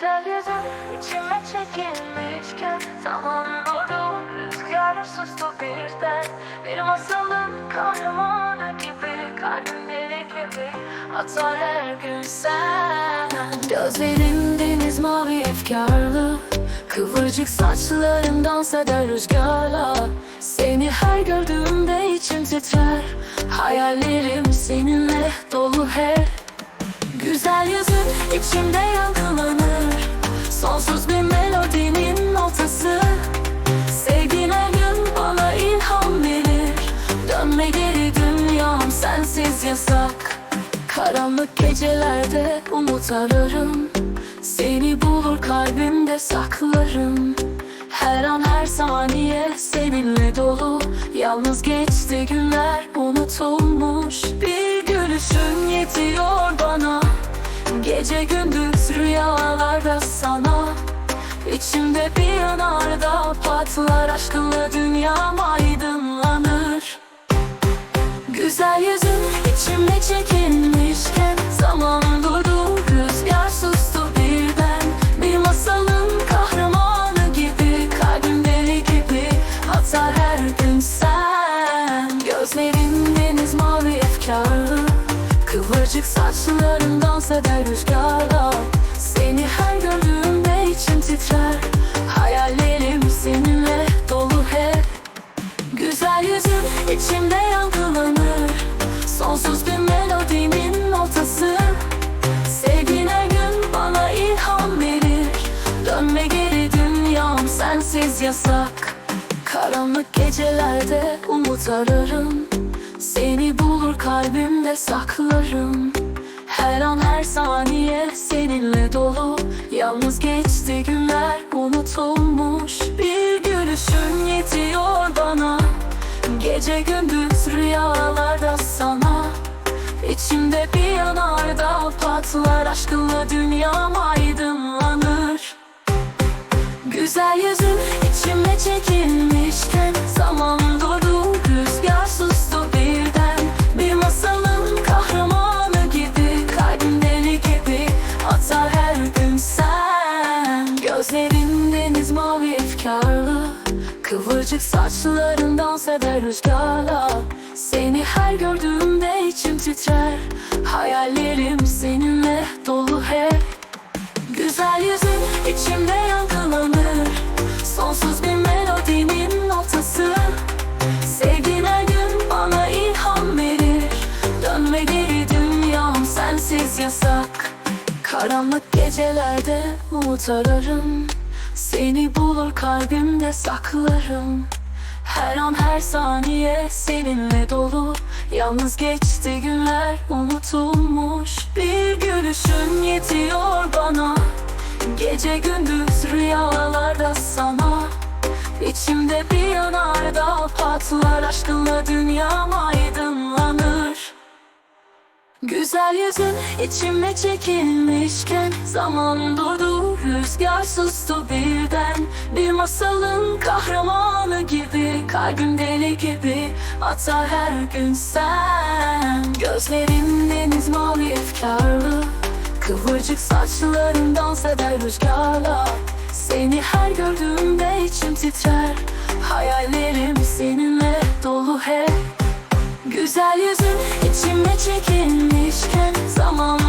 Güzel yüzün içime çekilmişken Zaman durdu rüzgar sustu birden. Bir masalın kahramanı gibi Kalbim deli gibi atar her gün sen Gözlerin deniz mavi efkarlı. Kıvırcık saçların dans eder rüzgarla. Seni her gördüğümde içim titrer. Hayallerim seninle dolu hep Güzel yüzün içimde yankılanır Dönme geri dünyam sensiz yasak. Karanlık gecelerde umut ararım. Seni bulur kalbimde saklarım. Her an her saniye seninle dolu. Yalnız geçti günler unutulmuş. Bir gülüşün yetiyor bana. Gece gündüz rüyalarda sana. İçimde bir yanardağ patlar Aşkınla dünyam aydınlanır Gözlerin deniz mavi efkarlı Kıvırcık saçların dans eder rüzgarla. Seni her gördüğümde içim titrer. Hayallerim seninle dolu hep. Güzel yüzün içimde yankılanır. Sonsuz bir melodinin notası Sevdiğin her gün bana ilham verir. Dönme geri dünyam sensiz yasak Karanlık gecelerde umut ararım. Seni bulur kalbimde saklarım. Her an her saniye seninle dolu. Yalnız geçti günler unutulmuş. Bir gülüşün yetiyor bana. Gece gündüz rüyalarda sana. İçimde bir yanardağ patlar Aşkınla dünyam aydınlanır Gözlerin deniz mavi efkarlı. Kıvırcık saçların dans eder rüzgarla. Seni her gördüğümde içim titrer. Hayallerim seninle dolu hep. Güzel yüzün içimde yankılanır. Sonsuz bir melodinin notası Sevdiğin her gün bana ilham verir. Dönme geri dünyam sensiz yasak Karanlık gecelerde umut ararım. Seni bulur kalbimde saklarım. Her an her saniye seninle dolu. Yalnız geçti günler unutulmuş. Bir gülüşün yetiyor bana. Gece gündüz rüyalarda sana. İçimde bir yanardağ patlar Aşkınla dünyam Güzel yüzün içime çekilmişken Zaman durdu rüzgar sustu birden. Bir masalın kahramanı gibi Kalbim deli gibi atar her gün sen. Gözlerin deniz mavi efkarlı Kıvırcık saçların dans eder rüzgarla. Seni her gördüğümde içim titrer Hayallerim seninle dolu hep. Güzel yüzün içime çekilmişken Zaman durdu